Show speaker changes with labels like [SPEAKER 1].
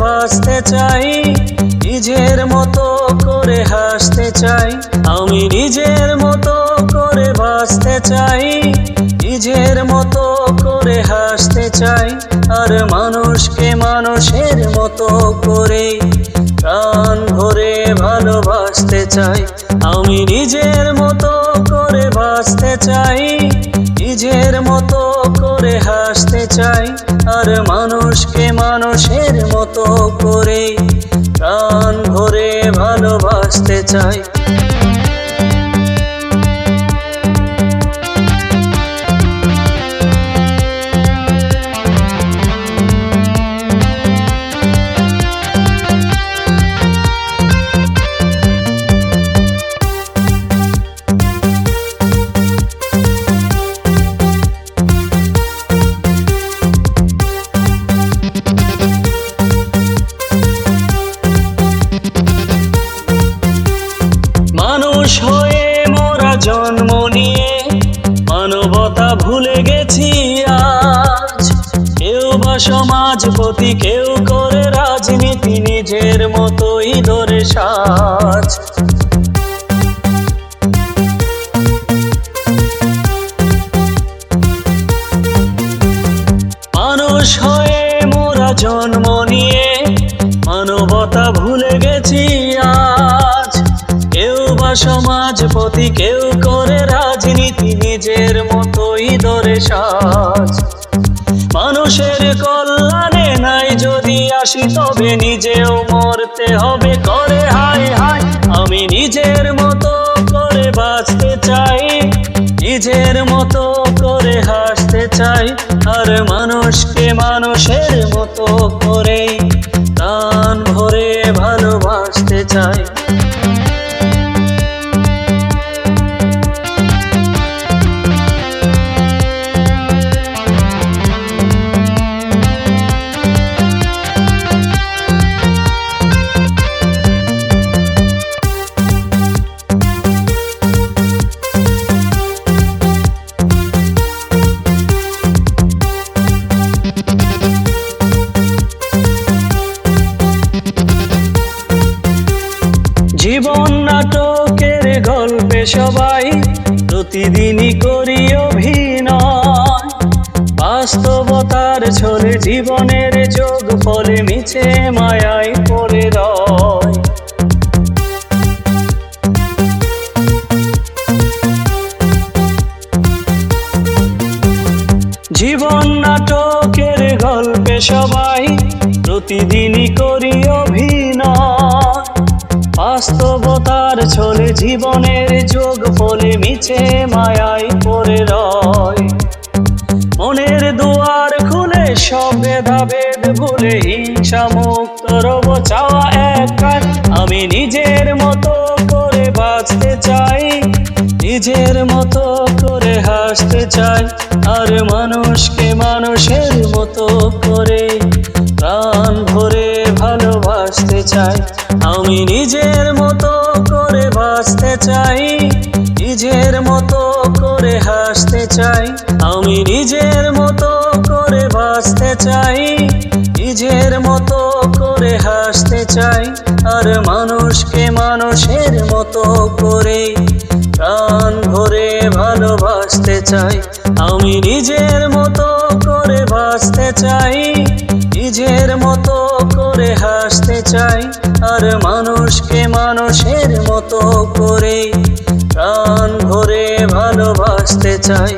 [SPEAKER 1] বাঁচতে চাই, নিজের মতো করে হাসতে চাই। আমি নিজের মতো করে বাঁচতে চাই, নিজের মতো করে হাসতে চাই। আর মানুষকে মানুষের মতো করে প্রাণ ভরে ভালোবাসতে চাই। আমি নিজের মতো করে বাঁচতে চাই, নিজের মতো করে হাসতে চাই। আর মানুষকে মানুষের মতো করে প্রাণ ভরে ভালোবাসতে চাই। মোরা জন্ম নিয়ে মানবতা ভুলে গেছি আজ। কেউ বা সমাজপতি কেউ করে রাজনীতি নিজের মতোই ধরে সাজ। সমাজপতি কেউ করে রাজনীতি নিজের মতোই ধরে সাজ। মানুষের কল্যাণে নাই যদি আসি তবে নিজেও মরতে হবে, করে হায় হায়। আমি নিজের মতো করে বাঁচতে চাই, নিজের মতো করে হাসতে চাই। আর মানুষকে মানুষের মতো নাটকের গল্পে সবাই প্রতিদিনই করি অভিনয়। বাস্তবতার ছলে জীবনের যোগ ফলে মিছে মায়ায় পড়ে রয়। জীবন নাটকের গল্পে সবাই প্রতিদিনই করি ছলে জীবনের যোগ ফলে মিছে মায়ায় পড়ে রয়। মনের দুয়ার খুলে সব ভেদাভেদ ভুলে হিংসা মুক্ত রব চাওয়া এক কাজ। আমি নিজের মতো করে বাঁচতে চাই, নিজের মতো করে হাসতে চাই। আর মানুষকে মানুষের মতো করে প্রাণ ভরে ভালোবাসতে চাই। আমি বাঁচতে চাই, নিজের মতো করে হাসতে চাই। আমি নিজের মতো করে বাঁচতে চাই, নিজের মতো করে হাসতে চাই। আর মানুষকে মানুষের মতো করে প্রাণ ভরে ভালোবাসতে চাই। আমি নিজের মতো করে বাঁচতে চাই। নিজের মতো করে হাসতে চাই আর মানুষকে মানুষের মতো করে প্রাণ ভরে ভালোবাসতে চাই।